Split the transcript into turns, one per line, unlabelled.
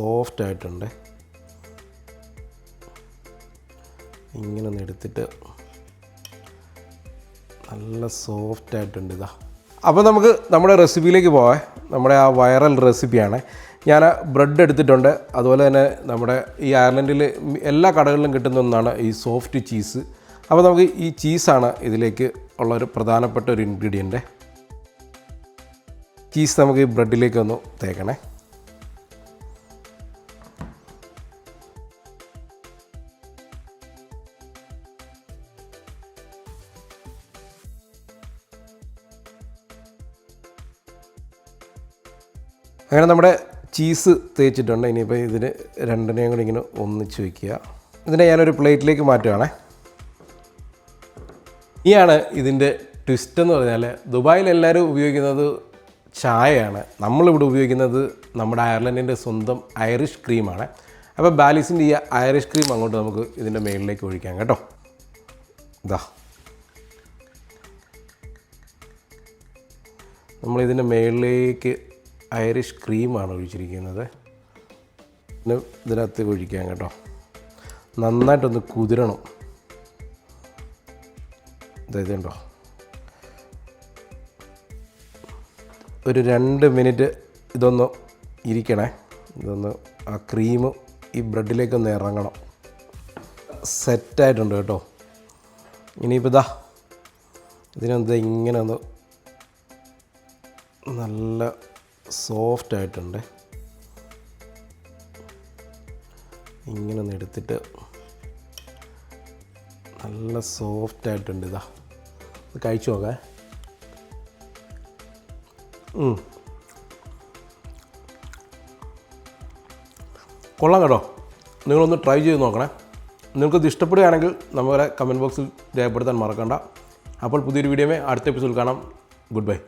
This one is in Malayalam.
സോഫ്റ്റ് ആയിട്ടുണ്ട് ഇങ്ങനെ ഒന്ന് എടുത്തിട്ട് നല്ല സോഫ്റ്റ് ആയിട്ടുണ്ട് ഇതാ. അപ്പോൾ നമുക്ക് നമ്മുടെ റെസിപ്പിയിലേക്ക് പോവാം. നമ്മുടെ ആ വൈറൽ റെസിപ്പിയാണ്. ഞാൻ ബ്രെഡ് എടുത്തിട്ടുണ്ട്. അതുപോലെ തന്നെ നമ്മുടെ ഈ അയർലൻഡിൽ എല്ലാ കടകളിലും കിട്ടുന്ന ഒന്നാണ് ഈ സോഫ്റ്റ് ചീസ്. അപ്പോൾ നമുക്ക് ഈ ചീസാണ് ഇതിലേക്ക് ഉള്ള ഒരു പ്രധാനപ്പെട്ട ഒരു ഇൻഗ്രീഡിയന്റ് ചീസ് നമുക്ക് ഈ ബ്രെഡിലേക്ക് ഒന്ന് തേക്കണേ. അങ്ങനെ നമ്മുടെ ചീസ് തേച്ചിട്ടുണ്ട്. ഇനിയിപ്പോൾ ഇതിന് രണ്ടിനെയും കൂടി ഇങ്ങനെ ഒന്നിച്ച് വയ്ക്കുക ഇതിനെ ഞാനൊരു പ്ലേറ്റിലേക്ക് മാറ്റുകയാണേ ഇനിയാണ് ഇതിന്റെ ട്വിസ്റ്റ് എന്ന് പറഞ്ഞാൽ ദുബായിൽ എല്ലാവരും ഉപയോഗിക്കുന്നത് ചായയാണ്. നമ്മളിവിടെ ഉപയോഗിക്കുന്നത് നമ്മുടെ അയർലൻഡിന്റെ സ്വന്തം ഐറിഷ് ക്രീമാണ്. അപ്പോൾ ബാലിസിന്റെ ഈ ഐറിഷ് ക്രീം അങ്ങോട്ട് നമുക്ക് ഇതിന്റെ മേളിലേക്ക് ഒഴിക്കാം കേട്ടോ. ഇതാ നമ്മളിതിന്റെ മേളിലേക്ക് ഐറിഷ് ക്രീമാണ് ഒഴിച്ചിരിക്കുന്നത്. പിന്നെ ഇതിനകത്ത് ഒഴിക്കാം കേട്ടോ. നന്നായിട്ടൊന്ന് കുതിരണം. അതായത് ഉണ്ടോ ഒരു രണ്ട് മിനിറ്റ് ഇതൊന്ന് ഇരിക്കണേ. ഇതൊന്ന് ആ ക്രീം ഈ ബ്രെഡിലേക്കൊന്ന് ഇറങ്ങണം. സെറ്റായിട്ടുണ്ട് കേട്ടോ. ഇനിയിപ്പോൾ ഇതാ ഇതിനെന്താ ഇങ്ങനെ ഒന്ന് നല്ല സോഫ്റ്റ് ആയിട്ടുണ്ട്. ഇങ്ങനെ ഒന്ന് എടുത്തിട്ട് നല്ല സോഫ്റ്റ് ആയിട്ടുണ്ട് ഇതാ. ഇത് കഴിച്ചു നോക്കാം. കൊള്ളാം കേട്ടോ. നിങ്ങളൊന്ന് ട്രൈ ചെയ്ത് നോക്കണേ. നിങ്ങൾക്കിത് ഇഷ്ടപ്പെടുകയാണെങ്കിൽ നമ്മളെ കമന്റ് ബോക്സിൽ രേഖപ്പെടുത്താൻ മറക്കണ്ട. അപ്പോൾ പുതിയൊരു വീഡിയോമേ അടുത്ത എപ്പിസോഡിൽ കാണാം. Good bye